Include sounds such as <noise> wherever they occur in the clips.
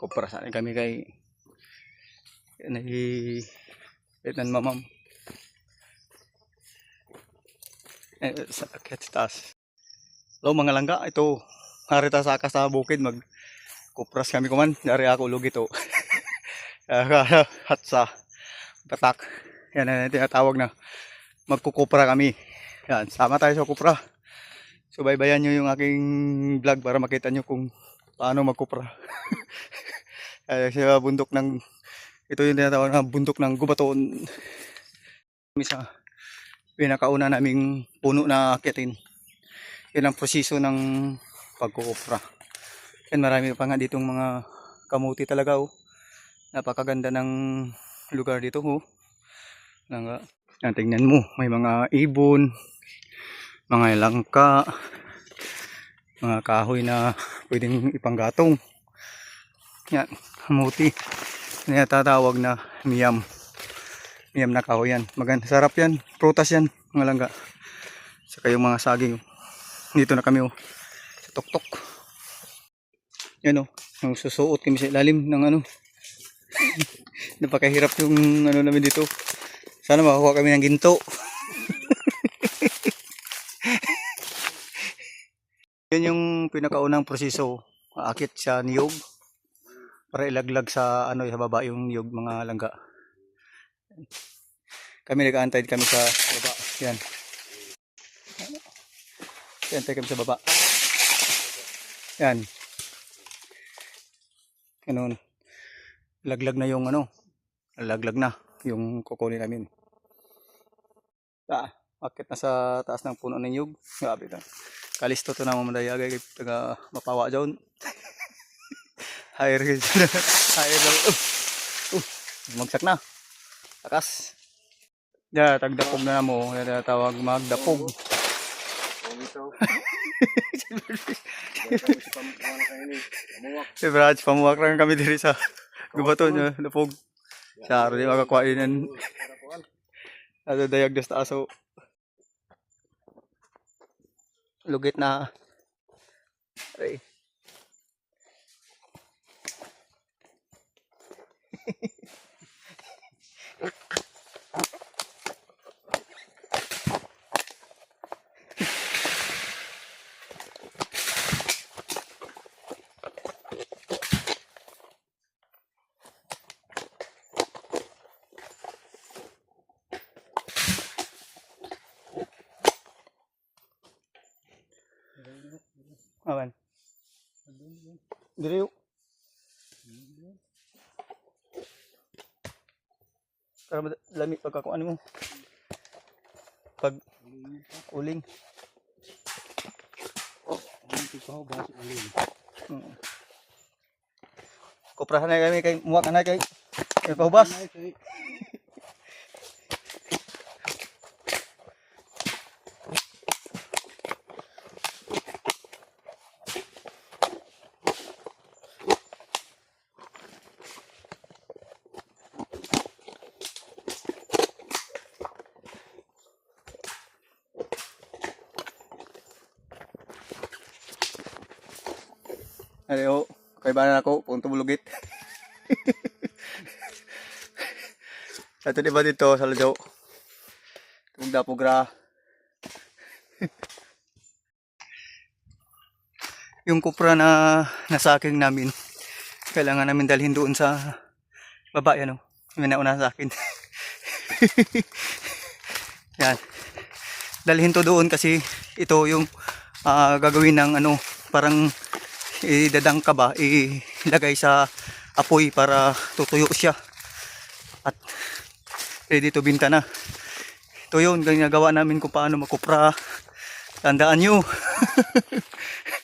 Kupra kami kay nai itan mamam. Eh, sa sa taas. Hello mga langga, ito harita sa akas sa bukid mag kupras kami kuman. Dari ako lugi to. <laughs> Hat sa patak. Yan na tinatawag na magkukupra kami. Yan, sama tayo sa kupra. Subaybayan nyo yung aking vlog para makita nyo kung paano magkupra. <laughs> Ay, sa bundok ng ito yung tinatawag na bundok ng gubaton. Kami sa pinakauna naming puno na akitin. Yan ang proseso ng pagkukupra. Yan marami pa nga ditong mga kamuti talaga oh. Napakaganda ng lugar dito oh. Nga, yan, tingnan mo, may mga ibon, mga langka, mga kahoy na pwedeng ipanggatong. Yan, kamuti. Yan tatawag na miyam. Miyam na kahoy yan. Maganda, sarap yan. Prutas yan, mga langga. Saka yung mga saging. Dito na kami oh, sa tuktok. Yan oh, yung susuot kami sa ilalim ng ano. <laughs> Napakahirap yung ano namin dito. Sana makakuha kami ng ginto. <laughs> Yan yung pinakaunang proseso. Aakit sa niyog. Para ilaglag sa ano sa baba yung niyog mga langga. Kami nag-aantay kami sa baba. Yan. Antay kami sa baba. Yan. Ganun. Laglag na yung ano. Laglag na yung kukunin namin. Ah, akit na sa taas ng puno ng yug. Grabe na. Kalisto to na mamadaya kay taga mapawa dyan. Higher guys. <laughs> Higher daw. Uh, uh, magsak na. Takas. Ya, tagdapog na mo. Yan tawag magdapog. <laughs> Si Brad, pamuwak lang kami diri sa gubaton niya, dapog. Saro di makakuainan. Ano <laughs> dayag dos aso. Lugit na. Aray. Awan. Diri Para lami pagkakuan mo. Pag uling. Mm. Kuprahan na kami kay muwak na kay kay pahubas. Ayo, kay bana ako punto bulugit. Ito di ba dito sa Lajaw? Tugda pugra. yung kupra na nasaking namin, kailangan namin dalhin doon sa baba yan o. May nauna sa akin. <laughs> yan. Dalhin to doon kasi ito yung ah, gagawin ng ano, parang idadang ka ba, ilagay sa apoy para tutuyo siya. At ready to binta na. Ito yun, ginagawa namin kung paano makupra. Tandaan nyo. <laughs>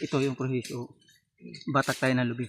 ito yung proseso. Batak tayo ng lubi.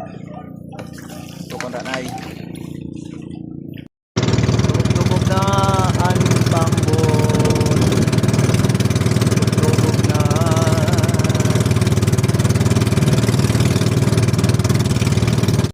kung ranay